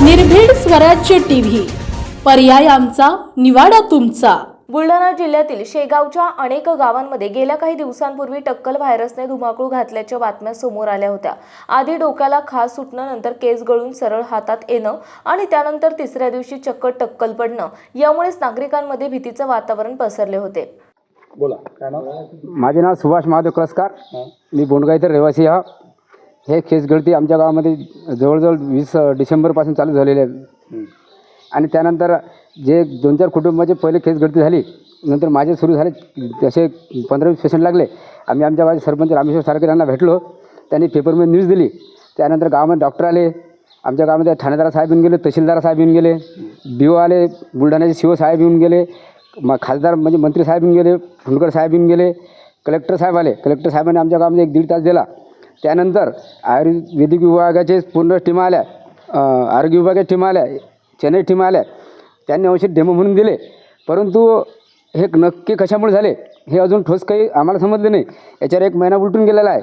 स्वराज्य टीव्ही. पर्याय आमचा निवाडा तुमचा. बुलढाणा जिल्ह्यातील शेगावच्या अनेक गावांमध्ये गेल्या काही दिवसांपूर्वी टक्कल व्हायरसने धुमाकूळ घातल्याच्या बातम्या समोर आल्या होत्या. आधी डोक्याला खास सुटणं नंतर केस गळून सरळ हातात येणं आणि त्यानंतर तिसऱ्या दिवशी चक्क टक्कल पडणं यामुळेच नागरिकांमध्ये भीतीचं वातावरण पसरले होते. बोला काय नाव? माझे नाव सुभाष महादेव कळसकार. मी बोंडगा इथं रहिवासी हा हे केस गळती आमच्या गावामध्ये जवळजवळ वीस डिसेंबरपासून चालू झालेले आहे आणि त्यानंतर जे दोन चार कुटुंबाचे पहिले केस गळती झाली नंतर माझे सुरू झाले तसे पंधरा वीस पेशंट लागले. आम्ही आमच्या गावाचे सरपंच रामेश्वर सारकर यांना भेटलो त्यांनी पेपरमध्ये न्यूज दिली. त्यानंतर गावामध्ये डॉक्टर आले आमच्या गावामध्ये ठाणेदार साहेब येऊन गेले तहसीलदार साहेब येऊन गेले बी ओ आले बुलढाण्याचे शिव साहेब येऊन गेले म खासदार म्हणजे मंत्री साहेब येऊन गेले फुंडकर साहेब येऊन गेले कलेक्टर साहेब आले. कलेक्टर साहेबांनी आमच्या गावामध्ये एक दीड तास दिला. त्यानंतर आयुर्वेदिक विभागाचे पूर्ण टीम आल्या आरोग्य विभागाच्या टीम आल्या चेन्नई टीम आल्या. त्यांनी औषध डेमो म्हणून दिले. परंतु हे नक्की कशामुळे झाले हे अजून ठोस काही आम्हाला समजले नाही. याच्यावर एक महिना उलटून गेलेला आहे.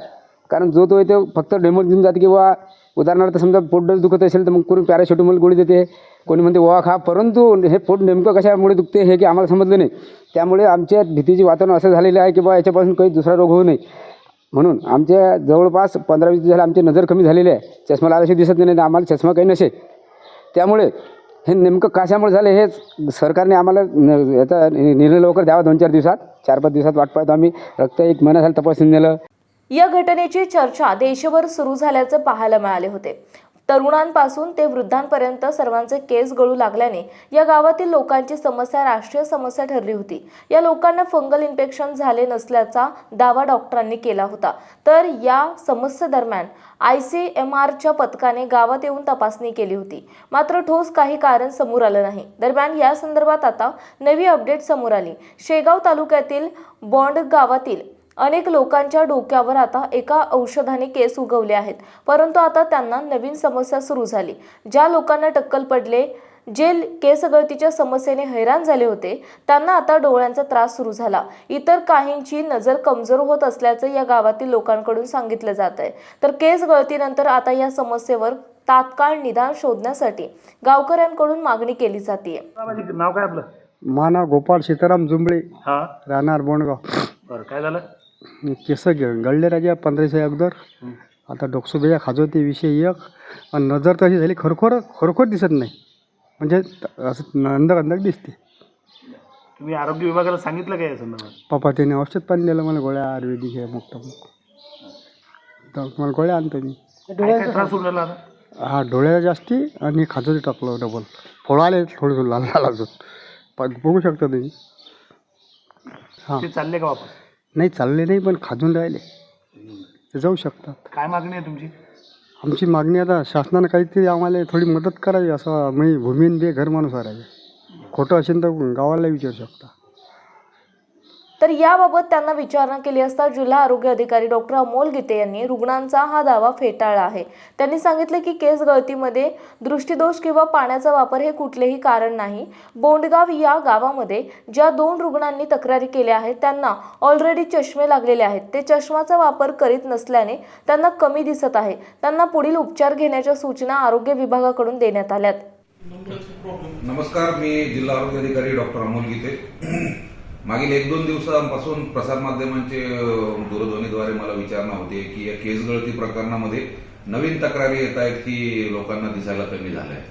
कारण जो तो येतो फक्त डेमो देऊन जाते किंवा उदाहरणार्थ समजा पोट दुखत असेल तर मग कोणी पॅराशेटमॉल गोळी देते कोणी म्हणते ओवा खा. परंतु हे पोट नेमकं कशामुळे दुखते हे की आम्हाला समजलं नाही. त्यामुळे आमच्या भीतीचे वातावरण असं झालेलं आहे की बा याच्यापासून काही दुसरा रोग होऊ नये. म्हणून आमच्या जवळपास पंधरा वीस दिवस झाले आमची नजर कमी झालेली आहे. चष्मा लावायची दिसत नाही तर आम्हाला चष्मा काही नसे त्यामुळे हे नेमकं कशामुळे झालं हे सरकारने आम्हाला याचा निर्णय लवकर द्यावा दोन चार दिवसात चार पाच दिवसात वाट पाहतो आम्ही. रक्त एक महिना झाला तपासून नेलं या घटनेची चर्चा देशभर सुरू झाल्याचं पाहायला मिळाले होते. तरुणांपासून ते वृद्धांपर्यंत सर्वांचे केस गळू लागल्याने या गावातील लोकांची समस्या राष्ट्रीय समस्या ठरली होती. या लोकांना फंगल इन्फेक्शन झाले नसल्याचा दावा डॉक्टरांनी केला होता. तर या समस्येदरम्यान आय सी एम आरच्या पथकाने गावात येऊन तपासणी केली होती. मात्र ठोस काही कारण समोर आलं नाही. दरम्यान या संदर्भात आता नवी अपडेट समोर आली. शेगाव तालुक्यातील बॉन्ड गावातील अनेक लोकांच्या डोक्यावर आता एका औषधाने केस उगवले आहेत. परंतु आता त्यांना नवीन समस्या सुरू झाली. ज्या लोकांना टक्कल पडले जे केस गळतीच्या समस्येने हैराण झाले होते त्यांना आता डोळ्यांचा त्रास सुरू झाला. इतर काहींची नजर कमजोर होत असल्याचं या गावातील लोकांकडून सांगितलं जात आहे. तर केस गळतीनंतर आता या समस्येवर तात्काळ निदान शोधण्यासाठी गावकऱ्यांकडून मागणी केली जाते नाव काय आपलं? माना गोपाळ सीताराम जुंबळे हा. राहणार बोंडगाव बरं काय झालं? केस ग- गळले राजा पंधराशे अगोदर. आता डोकसोबेच्या खाजवते विषय एक आणि नजर तर अशी झाली खरोखर खरोखर दिसत नाही. म्हणजे त- असं अंदर अंदर दिसते. तुम्ही आरोग्य विभागाला सांगितलं काय या संदर्भात? पप्पा त्याने औषध पण दिलं मला गोळ्या आयुर्वेदिक हे मोठं तर मला गोळ्या आणतो मी. काय काय त्रास होऊन राहिला आता? हा डोळ्याला जास्ती आणि खाजवते टाकलं डबल फोळाले थोडं थोडं लाल लाल अजून. पण बघू शकता तुम्ही. हां. ते चालले का वापस? नाही चालले नाही पण खाजून राहिले. ते जाऊ शकतात. काय मागणी आहे तुमची? आमची मागणी आता शासनानं काहीतरी आम्हाला थोडी मदत करावी असं मी भूमीन बे घर माणूस आहे. खोटं असेल तर गावाला विचारू शकता. तर याबाबत त्यांना विचारणा केली असता जिल्हा आरोग्य अधिकारी डॉक्टर अमोल गीते यांनी रुग्णांचा हा दावा फेटाळला आहे. त्यांनी सांगितले की केस गळतीमध्ये दृष्टीदोष किंवा पाण्याचा वापर हे कुठलेही कारण नाही. बोंडगाव या गावामध्ये ज्या दोन रुग्णांनी तक्रारी केल्या आहेत त्यांना ऑलरेडी चष्मे लागलेले आहेत. ते चष्माचा वापर करीत नसल्याने त्यांना कमी दिसत आहे. त्यांना पुढील उपचार घेण्याच्या सूचना आरोग्य विभागाकडून देण्यात आल्यात. नमस्कार मी जिल्हा आरोग्य अधिकारी डॉक्टर अमोल गीते. मागील एक दोन दिवसांपासून प्रसारमाध्यमांचे दूरध्वनीद्वारे मला विचारणा होते की या केस गळती प्रकरणामध्ये नवीन तक्रारी येत आहेत की लोकांना दिसायला कमी झालंय.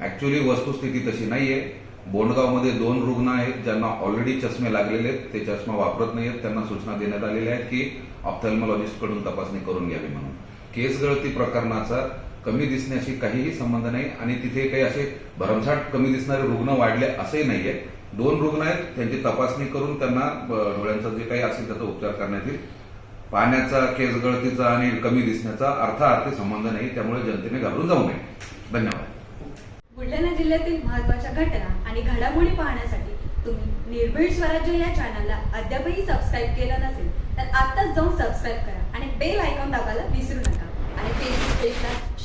ऍक्च्युली वस्तुस्थिती तशी नाहीये. बोंडगावमध्ये दोन रुग्ण आहेत ज्यांना ऑलरेडी चष्मे लागलेले आहेत. ते चष्मा वापरत नाहीत त्यांना सूचना देण्यात आलेल्या आहेत की ऑप्थॅल्मॉलॉजिस्टकडून तपासणी करून घ्यावी म्हणून. केस गळती प्रकरणाचा कमी दिसण्याशी काहीही संबंध नाही आणि तिथे काही असे भरमसाठ कमी दिसणारे रुग्ण वाढले असे नाहीये. दोन रुग्ण आहेत त्यांची तपासणी करून त्यांना डोळ्यांचं डोळ्यांचा जे काही असेल त्याचा उपचार करण्यात येईल. पाण्याचा केस गळतीचा आणि कमी दिसण्याचा अर्थार्थी संबंध नाही त्यामुळे जनतेने घाबरून जाऊ नये. धन्यवाद. बुलढाणा जिल्ह्यातील महत्त्वाच्या घटना आणि घडामोडी पाहण्यासाठी तुम्ही निर्भीड स्वराज्य या चॅनलला अद्यापही सबस्क्राईब केलं नसेल तर आत्ताच जाऊन सबस्क्राईब करा आणि बेल आयकॉन दाबायला विसरू नका. आणि फेसबुक पेजला